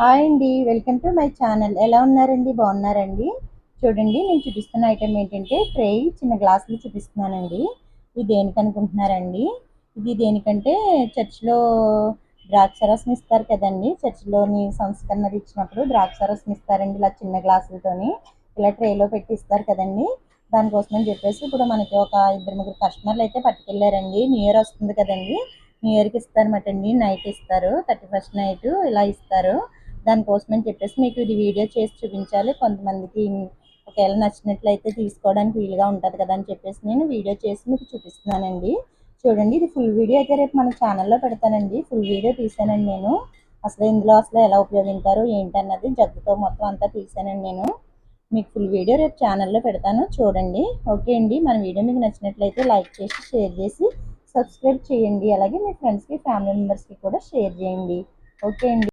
Hi అండి welcome to my channel. ఎలా ఉన్నారండి? బాగున్నారండి? చూడండి నేను చూపిస్తున్న ఐటెం ఏంటంటే ట్రే చిన్న గ్లాసులు చూపిస్తున్నానండి. ఇది దేనికి అనుకుంటున్నారండి? ఇది దేనికంటే చర్చిలో ద్రాక్షరసం ఇస్తారు కదండి. చర్చిలోని సంస్కరణలు ఇచ్చినప్పుడు ద్రాక్షరసం ఇస్తారండి ఇలా చిన్న గ్లాసులతోని. ఇలా ట్రేలో పెట్టి ఇస్తారు కదండి. దానికోసం అని చెప్పేసి ఇప్పుడు మనకి ఒక ఇద్దరు ముగ్గురు కస్టమర్లు అయితే పట్టుకెళ్ళారండి. న్యూ ఇయర్ వస్తుంది కదండి. న్యూ ఇయర్కి ఇస్తారన్నమాట అండి. నైట్ ఇస్తారు. థర్టీ ఫస్ట్ నైట్ ఇలా ఇస్తారు. దానికోసం అని చెప్పేసి మీకు ఇది వీడియో చేసి చూపించాలి. కొంతమందికి ఒకవేళ నచ్చినట్లయితే తీసుకోవడానికి వీలుగా ఉంటుంది కదా అని చెప్పేసి నేను వీడియో చేసి మీకు చూపిస్తున్నానండి. చూడండి ఇది ఫుల్ వీడియో అయితే రేపు మన ఛానల్లో పెడతానండి. ఫుల్ వీడియో తీసానండి నేను. అసలు ఇందులో అసలు ఎలా ఉపయోగించారు ఏంటన్నది జగ్గుతో మొత్తం అంతా తీసానండి నేను. మీకు ఫుల్ వీడియో రేపు ఛానల్లో పెడతాను. చూడండి. ఓకే అండి. మన వీడియో మీకు నచ్చినట్లయితే లైక్ చేసి షేర్ చేసి సబ్స్క్రైబ్ చేయండి. అలాగే మీ ఫ్రెండ్స్కి ఫ్యామిలీ మెంబర్స్కి కూడా షేర్ చేయండి. ఓకే అండి.